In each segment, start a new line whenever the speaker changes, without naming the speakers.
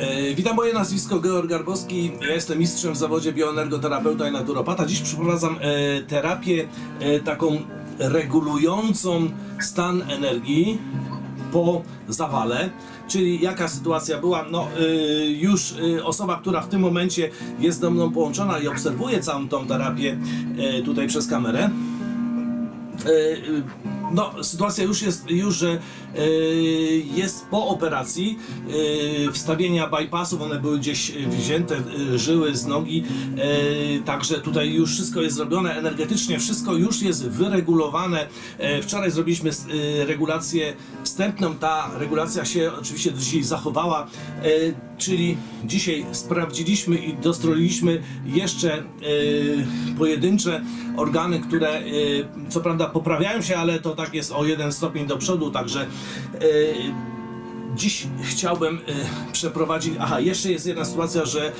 E, Witam, moje nazwisko Georg Garbowski. Ja jestem mistrzem w zawodzie bioenergoterapeuta i naturopata. Dziś przeprowadzam e, terapię e, taką regulującą stan energii po zawale. Czyli jaka sytuacja była? No e, już e, osoba, która w tym momencie jest ze mną połączona i obserwuje całą tą terapię e, tutaj przez kamerę. E, no, sytuacja już jest, już, e, jest po operacji e, wstawienia bypassów, one były gdzieś wzięte, e, żyły z nogi, e, także tutaj już wszystko jest zrobione energetycznie, wszystko już jest wyregulowane. E, wczoraj zrobiliśmy e, regulację wstępną, ta regulacja się oczywiście do dzisiaj zachowała, e, czyli dzisiaj sprawdziliśmy i dostrojiliśmy jeszcze e, pojedyncze organy, które e, co prawda poprawiają się, ale to tak jest o jeden stopień do przodu, także Dziś chciałbym e, przeprowadzić. Aha, jeszcze jest jedna sytuacja, że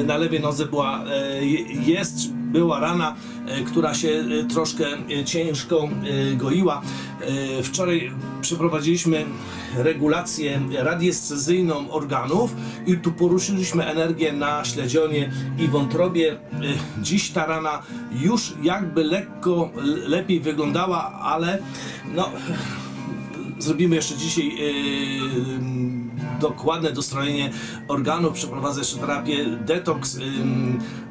e, na lewej nodze była, je- jest, była rana, e, która się e, troszkę e, ciężko goiła. Wczoraj przeprowadziliśmy regulację radiescezyjną organów i tu poruszyliśmy energię na śledzionie i wątrobie. Dziś ta rana już jakby lekko lepiej wyglądała, ale no zrobimy jeszcze dzisiaj yy, dokładne dostrojenie organów, przeprowadzę jeszcze terapię detoks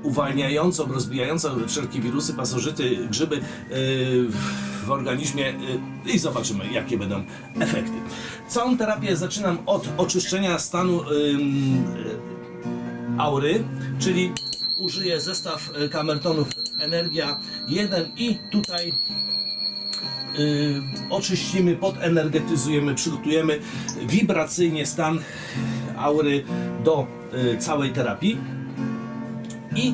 uwalniającą, rozbijającą wszelkie wirusy, pasożyty, grzyby yy, w organizmie yy, i zobaczymy jakie będą efekty. Całą terapię zaczynam od oczyszczenia stanu yy, aury, czyli użyję zestaw y, kamertonów Energia 1 i tutaj y, oczyścimy, podenergetyzujemy, przygotujemy wibracyjnie stan aury do y, całej terapii. I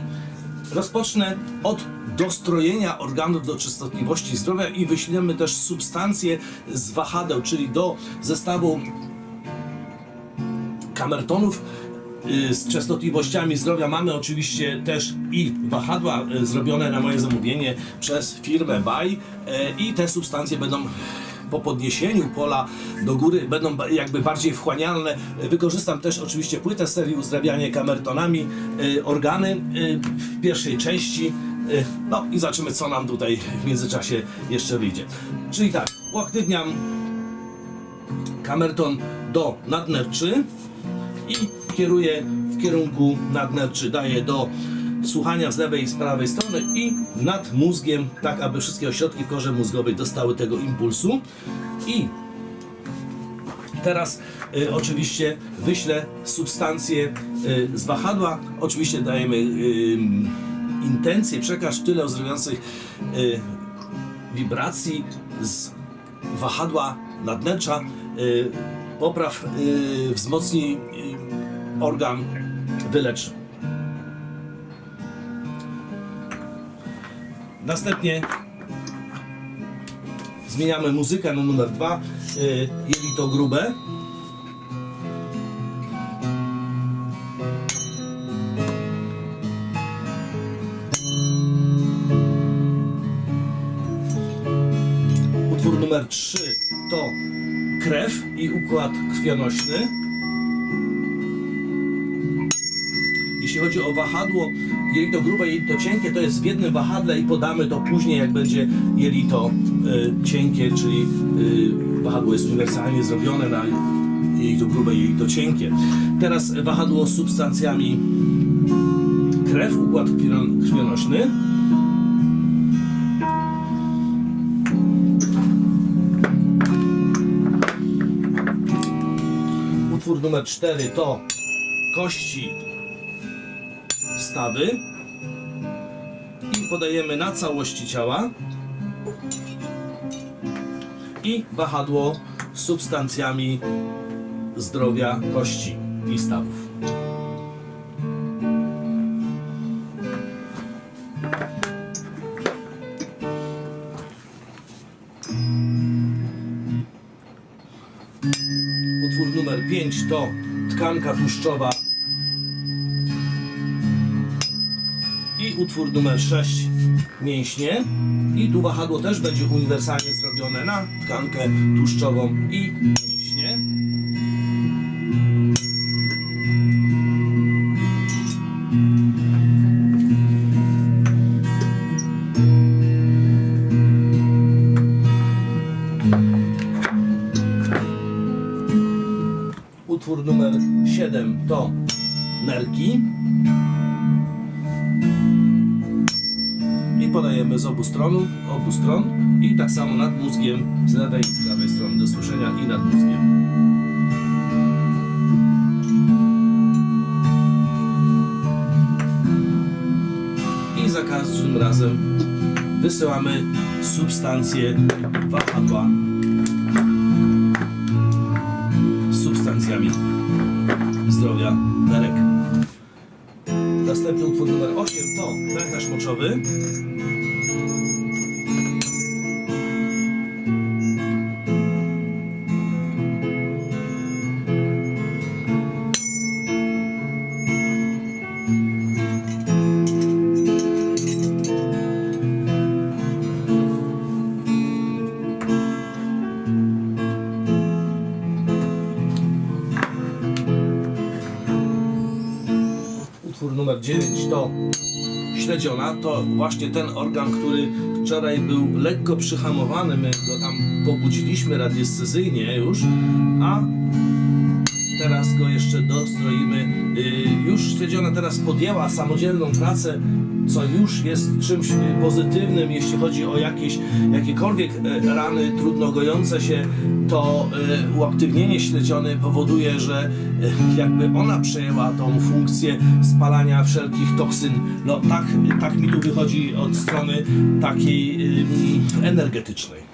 rozpocznę od dostrojenia organów do częstotliwości zdrowia i wyślemy też substancje z wahadeł, czyli do zestawu kamertonów y, z częstotliwościami zdrowia. Mamy oczywiście też i wahadła y, zrobione na moje zamówienie przez firmę BAI y, i te substancje będą po podniesieniu pola do góry będą jakby bardziej wchłanialne. Y, Wykorzystam też oczywiście płytę serii uzdrawianie kamertonami, y, organy y, w pierwszej części. Y, No i zobaczymy co nam tutaj w międzyczasie jeszcze wyjdzie. Czyli tak, uaktywniam kamerton do nadnerczy i kieruję w kierunku nadnerczy, daję do słuchania z lewej i z prawej strony i nad mózgiem, tak aby wszystkie ośrodki w korze mózgowej dostały tego impulsu. I teraz y, oczywiście wyślę substancje y, z wahadła, oczywiście dajemy y, intencję, przekaż tyle uzdrowiających y, wibracji z wahadła nadnercza, y, popraw, y, y, organ, wyleczy. Następnie zmieniamy muzykę na numer dwa, y, jelito grube. Utwór numer 3 to krew i układ krwionośny. Jeśli chodzi o wahadło, jelito grube, jelito cienkie, to jest w jednym wahadle i podamy to później, jak będzie jelito y, cienkie, czyli y, wahadło jest uniwersalnie zrobione na jelito grube jelito cienkie. Teraz wahadło z substancjami krew, układ krwio- krwionośny. Utwór numer 4 to kości stawy i podajemy na całości ciała. I wahadło z substancjami zdrowia kości i stawów. Utwór numer 5 to tkanka tłuszczowa utwór numer 6 mięśnie i tu wahadło też będzie uniwersalnie zrobione na tkankę tłuszczową i mięśnie. Utwór numer 7 to nerki. Obu stron, obu stron i tak samo nad mózgiem z lewej i z prawej strony do słyszenia i nad mózgiem. I za każdym razem wysyłamy substancje wahadła substancjami zdrowia nerek. Następny utwór numer 8 to pęcherz moczowy. To właśnie ten organ, który wczoraj był lekko przyhamowany. My go tam pobudziliśmy radiestezyjnie już, a teraz go jeszcze dostroimy. Yy, Już śledziona teraz podjęła samodzielną pracę, co już jest czymś y, pozytywnym, jeśli chodzi o jakieś, jakiekolwiek e, rany trudno gojące się, to e, uaktywnienie śledziony powoduje, że e, jakby ona przejęła tą funkcję spalania wszelkich toksyn. No tak, tak mi tu wychodzi od strony takiej energetycznej.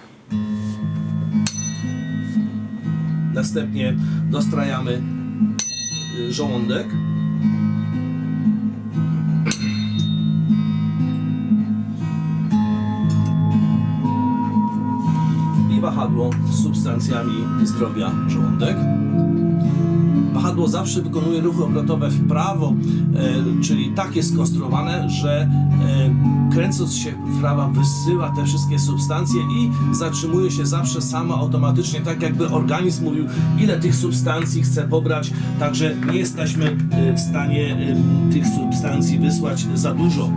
Następnie dostrajamy y, żołądek. I wahadło z substancjami zdrowia żołądek. Wahadło zawsze wykonuje ruchy obrotowe w prawo, e, czyli tak jest skonstruowane, że e, kręcąc się w prawo wysyła te wszystkie substancje i zatrzymuje się zawsze samo automatycznie, tak jakby organizm mówił, ile tych substancji chce pobrać, także nie jesteśmy e, w stanie tych substancji wysłać za dużo.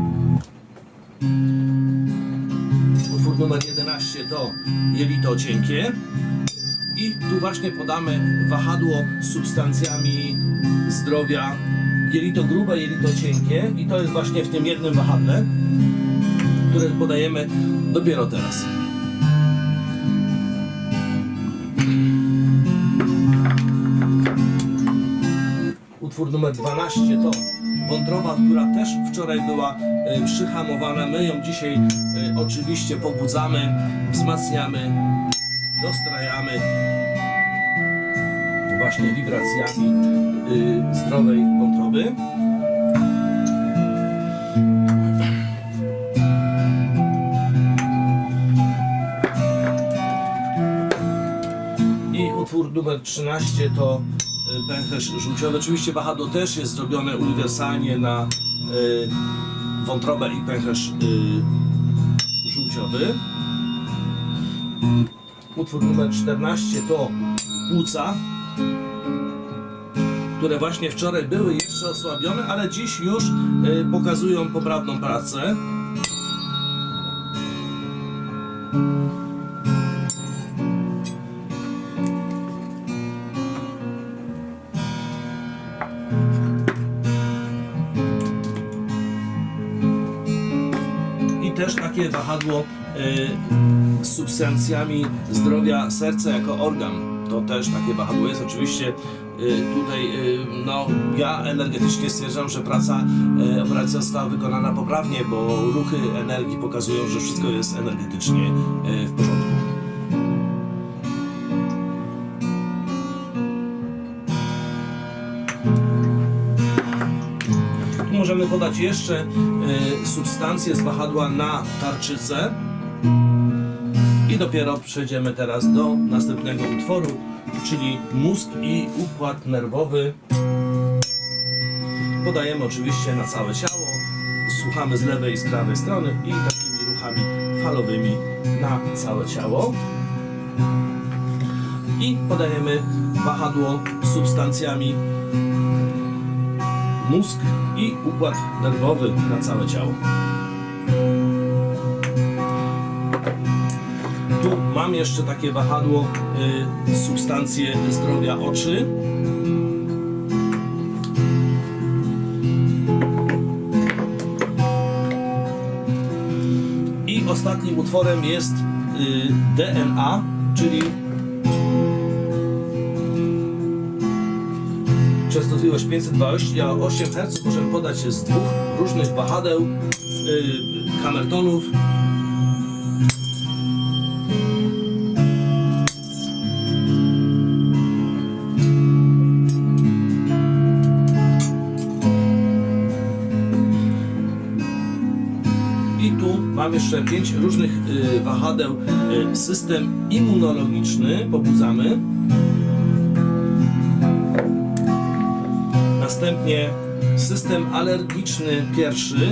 Utwór numer 11 to jelito cienkie. Tu właśnie podamy wahadło z substancjami zdrowia jelito grube, jelito cienkie i to jest właśnie w tym jednym wahadle, które podajemy dopiero teraz. Utwór numer 12 to wątroba, która też wczoraj była e, przyhamowana. My ją dzisiaj e, oczywiście pobudzamy, wzmacniamy, dostrajamy właśnie wibracjami y, zdrowej wątroby. I utwór numer 13 to y, pęcherz żółciowy. Oczywiście wahadło też jest zrobione uniwersalnie na y, wątrobę i pęcherz y, żółciowy. Utwór numer 14 to płuca, które właśnie wczoraj były jeszcze osłabione, ale dziś już y, pokazują poprawną pracę. I też takie wahadło y, z substancjami zdrowia serca jako organ. To też takie wahadło jest. Oczywiście tutaj y, no, ja energetycznie stwierdzam, że praca, y, operacja została wykonana poprawnie, bo ruchy energii pokazują, że wszystko jest energetycznie y, w porządku. Możemy podać jeszcze y, substancje z wahadła na tarczycę. I dopiero przejdziemy teraz do następnego utworu, czyli mózg i układ nerwowy. Podajemy oczywiście na całe ciało, słuchamy z lewej i z prawej strony i takimi ruchami falowymi na całe ciało. I podajemy wahadło substancjami mózg i układ nerwowy na całe ciało. jeszcze takie wahadło y, substancje zdrowia oczy. I ostatnim utworem jest y, DNA, czyli częstotliwość 528 Hz możemy podać z dwóch różnych wahadeł y, kamertonów I tu mam jeszcze pięć różnych y, wahadeł. Y, system immunologiczny pobudzamy. Następnie system alergiczny pierwszy,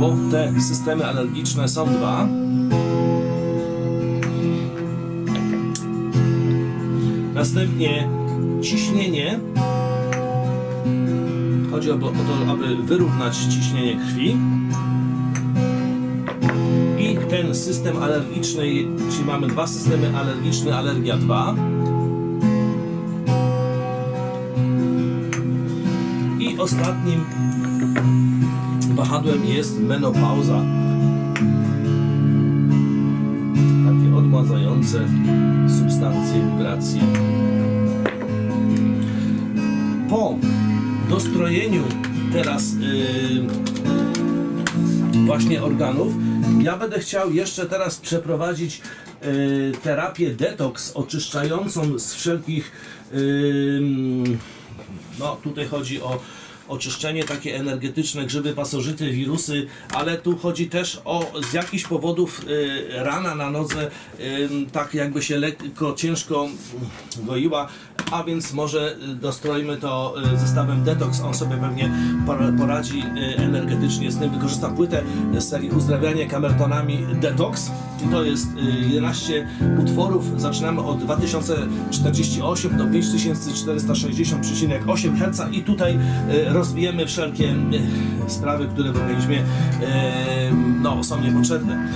bo te systemy alergiczne są dwa. Następnie ciśnienie. Chodzi o, o to, aby wyrównać ciśnienie krwi. System alergiczny, czyli mamy dwa systemy alergiczne, alergia 2. I ostatnim wahadłem jest menopauza. Takie odmładzające substancje, wibracje. Po dostrojeniu teraz yy, właśnie organów, ja będę chciał jeszcze teraz przeprowadzić yy, terapię detoks oczyszczającą z wszelkich yy, no tutaj chodzi o oczyszczenie takie energetyczne, grzyby, pasożyty, wirusy, ale tu chodzi też o z jakichś powodów y, rana na nodze y, tak jakby się lekko, ciężko goiła, a więc może y, dostroimy to y, zestawem Detox, on sobie pewnie por- poradzi y, energetycznie z tym, wykorzysta płytę z serii uzdrawianie kamertonami Detox. To jest y, 11 utworów, zaczynamy od 2048 do 5460,8 Hz i tutaj y, rozwijemy wszelkie sprawy, które w no, są niepotrzebne.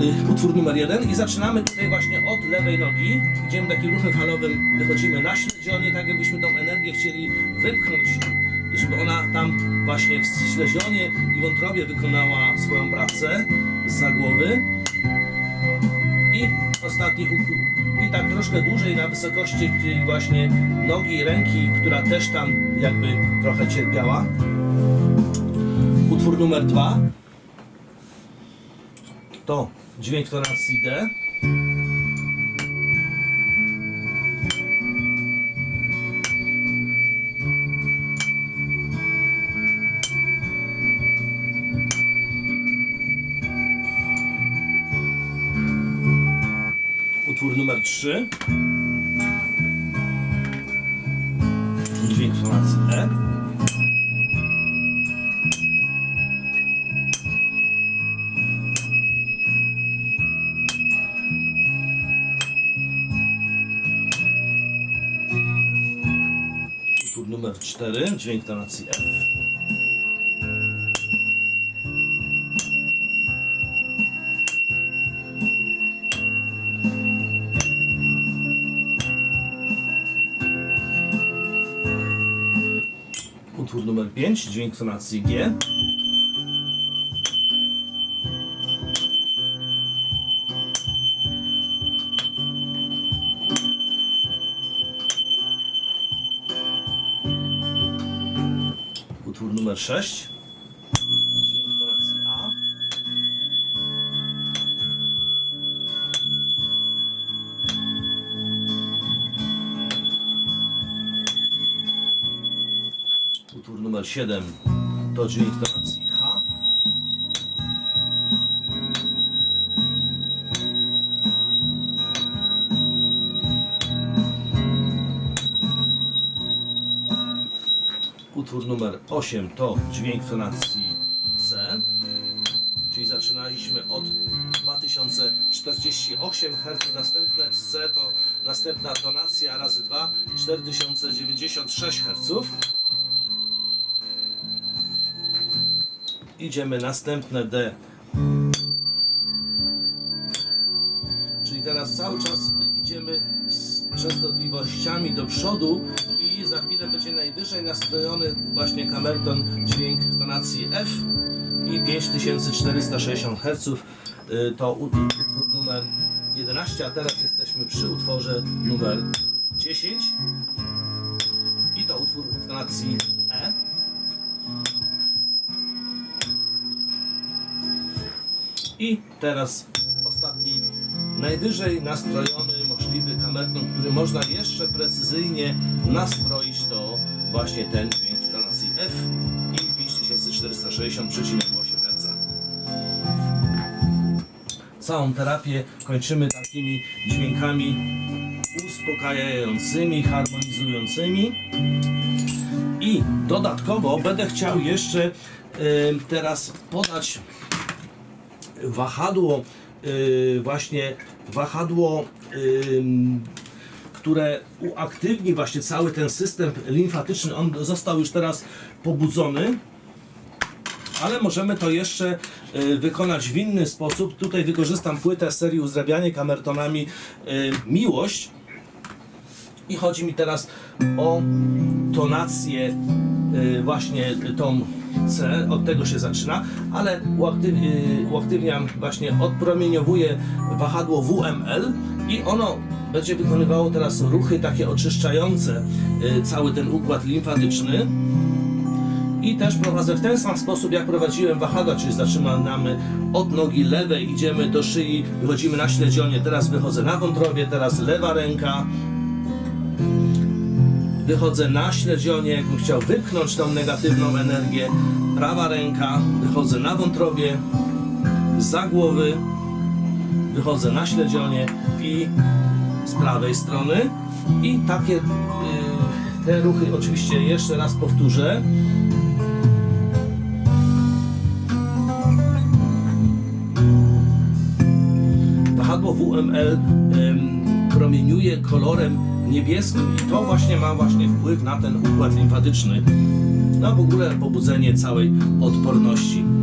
Y, Utwór numer jeden i zaczynamy tutaj właśnie od lewej nogi. Idziemy takim ruchem falowym, wychodzimy na śledzionie, tak jakbyśmy tą energię chcieli wypchnąć, żeby ona tam właśnie w śledzionie i wątrobie wykonała swoją pracę z głowy. I ostatni ukłon. I tak troszkę dłużej na wysokości właśnie nogi i ręki, która też tam jakby trochę cierpiała. Utwór numer dwa to dźwięk tonacji D. Utwór numer 3. Dźwięk tonacji E. Utwór numer 4. Dźwięk tonacji F. Utwór numer 5, dźwięk tonacji G. 6, dźwięk tonacji A. Utwór numer 7 to dźwięk tonacji Utwór numer 8 to dźwięk tonacji C. Czyli zaczynaliśmy od 2048 Hz, następne C to następna tonacja razy 2 4096 Hz. Idziemy następne D. Czyli teraz cały czas idziemy z częstotliwościami do przodu i za chwilę będzie najwyżej nastrojony właśnie kamerton dźwięk w tonacji F i 5460 Hz y, to utwór numer 11, a teraz jesteśmy przy utworze numer 10 i to utwór w tonacji E. I teraz ostatni, najwyżej nastrojony kamerton, który można jeszcze precyzyjnie nastroić to właśnie ten dźwięk tonacji F i 5460,8 Hz. Całą terapię kończymy takimi dźwiękami uspokajającymi, harmonizującymi. I dodatkowo będę chciał jeszcze e, teraz podać wahadło, y, właśnie wahadło, które uaktywni właśnie cały ten system limfatyczny. On został już teraz pobudzony. Ale możemy to jeszcze y, wykonać w inny sposób. Tutaj wykorzystam płytę serii uzdrawianie kamertonami y, Miłość. I chodzi mi teraz o tonację, y, właśnie tą C, od tego się zaczyna, ale uaktyw, uaktywniam, właśnie odpromieniowuję wahadło WML i ono będzie wykonywało teraz ruchy takie oczyszczające y, cały ten układ limfatyczny. I też prowadzę w ten sam sposób, jak prowadziłem wahadła, czyli zaczynamy od nogi lewej, idziemy do szyi, wychodzimy na śledzionie, teraz wychodzę na wątrobie, teraz lewa ręka, wychodzę na śledzionie, jakbym chciał wypchnąć tą negatywną energię, prawa ręka, wychodzę na wątrobie, za głowy, wychodzę na śledzionie i z prawej strony i takie y, te ruchy oczywiście jeszcze raz powtórzę. Wahadło WML em, promieniuje kolorem niebieskim i to właśnie ma właśnie wpływ na ten układ limfatyczny. Na w ogóle pobudzenie całej odporności.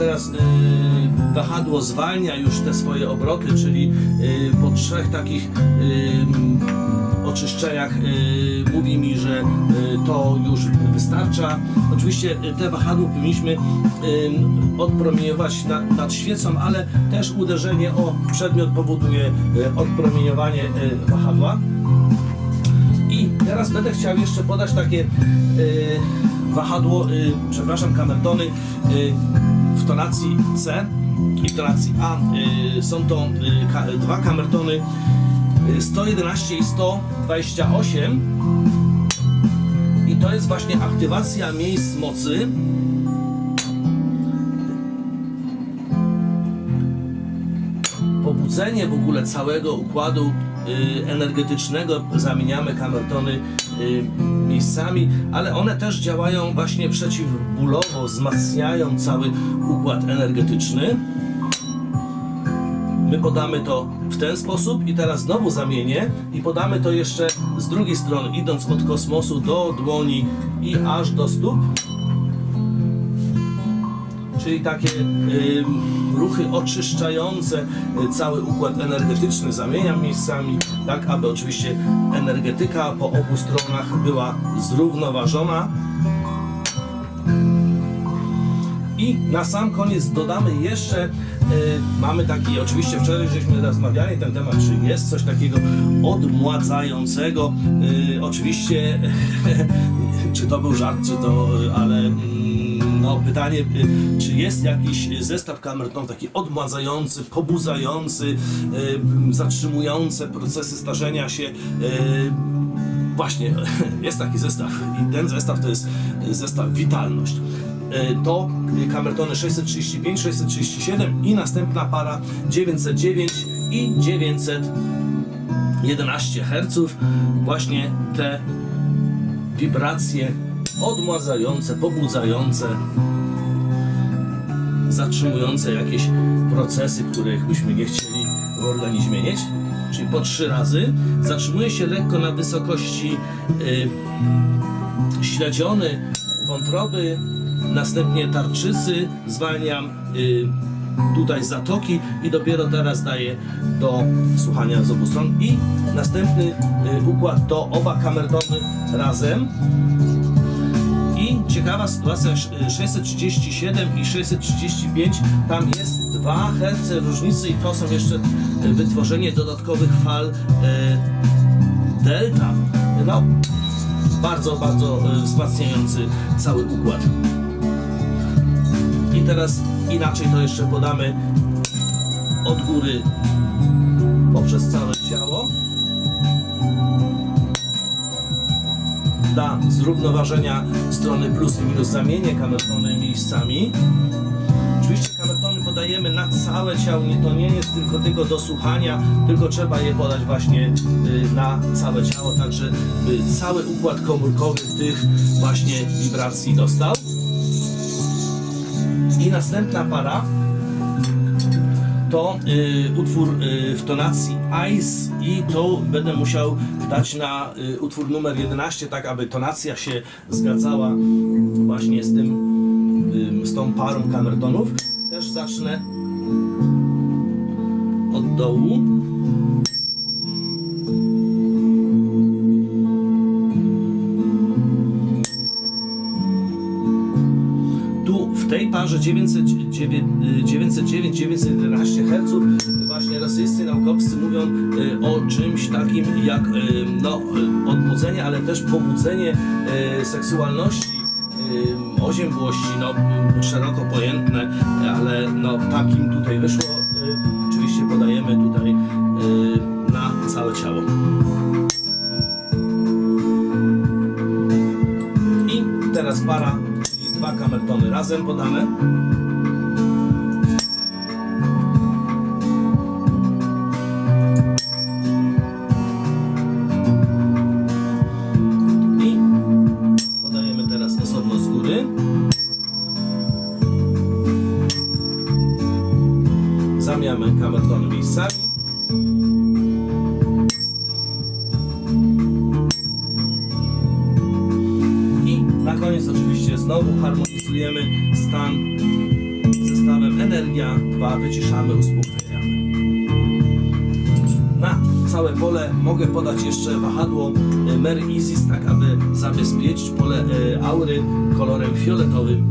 Teraz y, wahadło zwalnia już te swoje obroty, czyli y, po trzech takich y, oczyszczeniach mówi mi, że to już wystarcza. Oczywiście te wahadło powinniśmy odpromieniować na, nad świecą, ale też uderzenie o przedmiot powoduje odpromieniowanie wahadła. I teraz będę chciał jeszcze podać takie wahadło, przepraszam, kamertony tonacji C i w tonacji A. Y, są to y, dwa kamertony y, 111 i 128 i to jest właśnie aktywacja miejsc mocy. pobudzenie w ogóle całego układu y, energetycznego, zamieniamy kamertony y, miejscami, ale one też działają właśnie przeciwbólowo, wzmacniają cały układ energetyczny. My podamy to w ten sposób i teraz znowu zamienię i podamy to jeszcze z drugiej strony, idąc od kosmosu do dłoni i aż do stóp czyli takie y, ruchy oczyszczające y, cały układ energetyczny zamieniam miejscami, tak aby oczywiście energetyka po obu stronach była zrównoważona. I na sam koniec dodamy jeszcze, y, mamy taki, oczywiście wczoraj żeśmy rozmawiali ten temat, czy jest coś takiego odmładzającego. Y, oczywiście, czy to był żart, czy to, ale mm, no, pytanie, y, czy jest jakiś zestaw kamerton taki odmładzający, pobudzający, zatrzymujący procesy starzenia się. Właśnie, jest taki zestaw i ten zestaw to jest zestaw Witalność. Y, To kamertony 635, 637 i następna para 909 i 911 Hz. Właśnie te wibracje odmładzające, pobudzające, zatrzymujące jakieś procesy, których byśmy nie chcieli w organizmie mieć. Czyli po trzy razy zatrzymuje się lekko na wysokości y, śledziony wątroby, następnie tarczycy, zwalniam y, tutaj zatoki i dopiero teraz daje do słuchania z obu stron. I następny y, układ to oba kamertony razem. I ciekawa sytuacja, sz- 637 i 635, tam jest 2 Hz różnicy i to są jeszcze y, wytworzenie dodatkowych fal y, delta. No, bardzo, bardzo y, wzmacniający cały układ. I teraz inaczej to jeszcze podamy od góry poprzez całe ciało. Dla zrównoważenia strony plus i minus zamienię kamertony miejscami. Oczywiście kamertony podajemy na całe ciało, to nie jest tylko tylko do słuchania, tylko trzeba je podać właśnie y, na całe ciało, tak żeby cały układ komórkowy tych właśnie wibracji dostał. I następna para to y, utwór y, w tonacji Ice i to będę musiał dać na y, utwór numer 11, tak aby tonacja się zgadzała właśnie z tym, y, z tą parą kamertonów. Też zacznę od dołu. Parze 909-911 Hz właśnie rosyjscy naukowcy mówią y, o czymś takim jak y, no, y, odbudzenie, ale też pobudzenie seksualności, oziębłości, no szeroko pojętne, ale no takim tutaj wyszło. Oczywiście podajemy tutaj na całe ciało. Kamertony razem podane. Isis, tak aby zabezpieczyć pole e, aury kolorem fioletowym